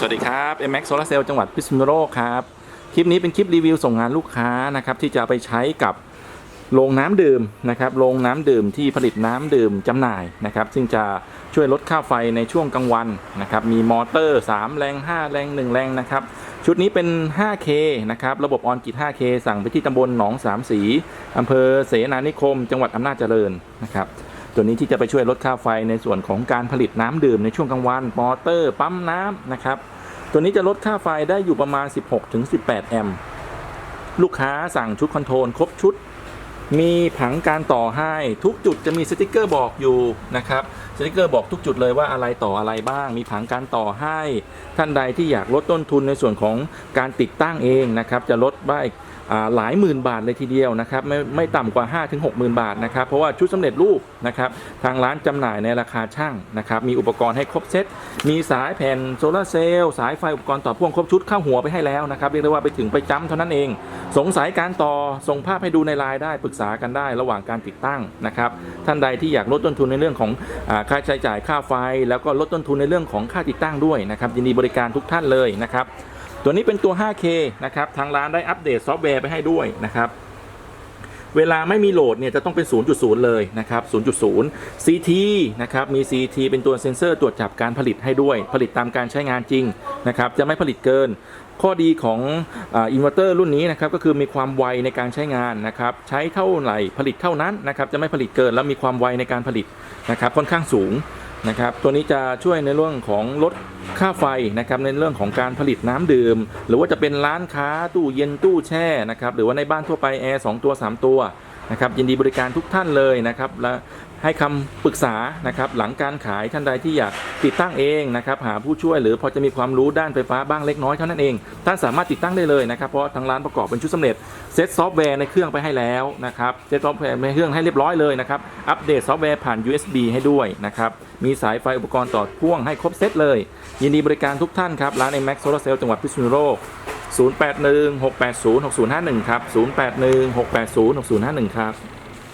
สวัสดีครับ MX Solar Cell จังหวัดพิษณุโลกครับ คลิปนี้เป็นคลิปรีวิวส่งงานลูกค้านะครับที่จะไปใช้กับโรงน้ำดื่มนะครับโรงน้ำดื่มที่ผลิตน้ำดื่มจำหน่ายนะครับ ซึ่งจะช่วยลดค่าไฟในช่วงกลางวันนะครับ มีมอเตอร์ 3 แรง 5 แรง 1 แรงนะครับ ชุดนี้เป็น 5K นะครับ ระบบออนกิต 5K สั่งไปที่ตำบลหนองสามสีอำเภอเสนานิคม จังหวัดอำนาจเจริญนะครับ ตัวนี้ที่จะไปช่วยลดค่าไฟในส่วนของการผลิตน้ำดื่มในช่วงกลางวันมอเตอร์ ปั๊มน้ำนะครับ ตัวนี้จะลดค่าไฟได้อยู่ประมาณ 16-18 แอมป์ลูกค้าสั่งชุดคอนโทรลครบชุด มีผังการต่อให้ทุกจุดจะมีสติกเกอร์บอกอยู่นะครับสติกเกอร์บอกทุกจุดเลยว่าอะไรต่ออะไรบ้าง มีผังการต่อให้ ท่านใดที่อยากลดต้นทุนในส่วนของการติดตั้งเองนะครับ จะลดได้า หลายหมื่นบาทเลยทีเดียวนะครับไม่ไม่ต่ำกว่า 5 ถึง 6 0,000 บาทนะครับ เพราะว่าชุดสำเร็จรูปนะครับทางร้านจำหน่ายในราคาช่างนะครับมีอุปกรณ์ให้ครบเซตมีสายแผ่นโซลาเซลล์สายไฟอุปกรณ์ต่อพ่วงครบชุดเข้าหัวไปให้แล้วนะครับเรียกได้ว่าไปถึงไปจ้ำเท่านั้นเอง สงสัยการต่อส่งภาพให้ดูในไลน์ได้ปรึกษากันได้ระหว่างการติดตั้งนะครับท่านใดที่อยากลดต้นทุนในเรื่องของค่าใช้จ่ายค่าไฟ แล้วก็ลดต้นทุนในเรื่องของค่าติดตั้งด้วยนะครับยินดีบริการทุกท่านเลยนะครับ ตัวนี้เป็นตัว 5K นะครับ ทางร้านได้อัปเดตซอฟต์แวร์ไปให้ด้วยนะครับ เวลาไม่มีโหลดเนี่ยจะต้องเป็น 0.0 เลยนะครับ 0.0 CT นะครับ มี CT เป็นตัวเซ็นเซอร์ตรวจจับการผลิตให้ด้วย ผลิตตามการใช้งานจริงนะครับ จะไม่ผลิตเกิน ข้อดีของอินเวอร์เตอร์รุ่นนี้นะครับก็คือมีความไวในการใช้งานนะครับ ใช้เท่าไหร่ผลิตเท่านั้นนะครับ จะไม่ผลิตเกิน แล้วมีความไวในการผลิตนะครับ ค่อนข้างสูง นะครับตัวนี้จะช่วยในเรื่องของลดค่าไฟนะครับในเรื่องของการผลิตน้ำดื่ม หรือว่าจะเป็นร้านค้าตู้เย็นตู้แช่นะครับหรือว่าในบ้านทั่วไปแอร์สตัว 3 ตัวนะครับยินดีบริการทุกท่านเลยนะครับและ ให้คำปรึกษานะครับหลังการขายท่านใดที่อยากติดตั้งเองนะครับหาผู้ช่วยหรือพอจะมีความรู้ด้านไฟฟ้าบ้างเล็กน้อยเท่านั้นเองท่านสามารถติดตั้งได้เลยนะครับเพราะทางร้านประกอบเป็นชุดสำเร็จเซตซอฟต์แวร์ในเครื่องไปให้แล้วนะครับเซตซอฟต์แวร์ในเครื่องให้เรียบร้อยเลยนะครับอัปเดตซอฟต์แวร์ผ่าน USB ให้ด้วยนะครับมีสายไฟอุปกรณ์ต่อพ่วงให้ครบเซตเลย ยินดีบริการทุกท่านครับร้าน iMax Solar Cell จังหวัดพิษณุโลก0816806051ครับ0816806051ครับ